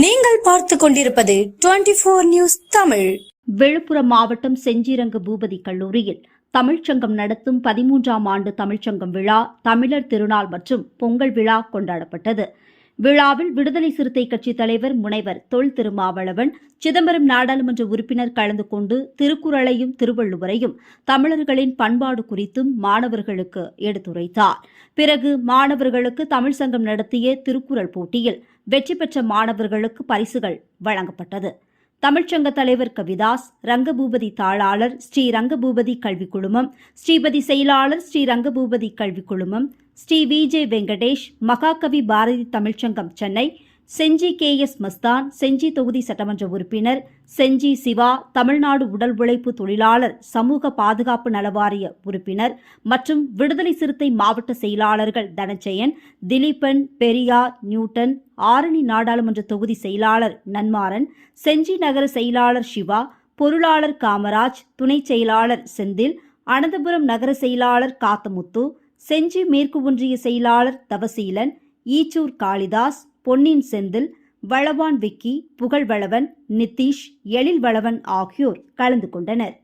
நீங்கள் பார்த்து கொண்டிருப்பது twenty four news Tamil. Villupuram மாவட்டம் செஞ்சிரங்க பூபதி கல்லூரியில் தமிழ்ச்சங்கம் நடத்தும் பதிமூன்றாம் ஆண்டு தமிழ்ச்சங்கம் விழா தமிழர் திருநாள் மற்றும் பொங்கல் விழா கொண்டாடப்பட்டது. விழாவில் விடுதலை சிறுத்தை கட்சி தலைவர் முனைவர் தொல் திருமாவளவன் சிதம்பரம் நாடாளுமன்ற உறுப்பினர் கலந்து கொண்டு திருக்குறளையும் திருவள்ளுவரையும் தமிழர்களின் பண்பாடு குறித்தும் மாணவர்களுக்கு எடுத்துரைத்தார். பிறகு மாணவர்களுக்கு தமிழ் சங்கம் நடத்திய திருக்குறள் போட்டியில் வெற்றி பெற்ற மாணவர்களுக்கு பரிசுகள் வழங்கப்பட்டது. தமிழ்ச்சங்க தலைவர் கவிதாஸ் ரங்கபூபதி தாளாளர் ஸ்ரீ ரங்கபூபதி கல்விக் குழுமம் ஸ்ரீபதி செயலாளர் ஸ்ரீ ரங்கபூபதி கல்விக் குழுமம் ஸ்ரீ விஜே வெங்கடேஷ் மகாகவி பாரதி தமிழ்ச்சங்கம் சென்னை செஞ்சி கே எஸ் மஸ்தான் செஞ்சி தொகுதி சட்டமன்ற உறுப்பினர் செஞ்சி சிவா தமிழ்நாடு உடல் உழைப்பு தொழிலாளர் சமூக பாதுகாப்பு நலவாரிய உறுப்பினர் மற்றும் விடுதலை சிறுத்தை மாவட்ட செயலாளர்கள் தனச்செயன் திலீபன் பெரியார் நியூட்டன் ஆரணி நாடாளுமன்ற தொகுதி செயலாளர் நன்மாறன் செஞ்சி நகர செயலாளர் சிவா பொருளாளர் காமராஜ் துணை செயலாளர் செந்தில் அனந்தபுரம் நகர செயலாளர் காத்தமுத்து செஞ்சி மேற்கு ஒன்றிய செயலாளர் தவசீலன் ஈச்சூர் காளிதாஸ் பொன்னின் செந்தில் வளவான் விக்கி புகழ்வளவன் நிதிஷ் எழில்வளவன் ஆகியோர் கலந்து கொண்டனர்.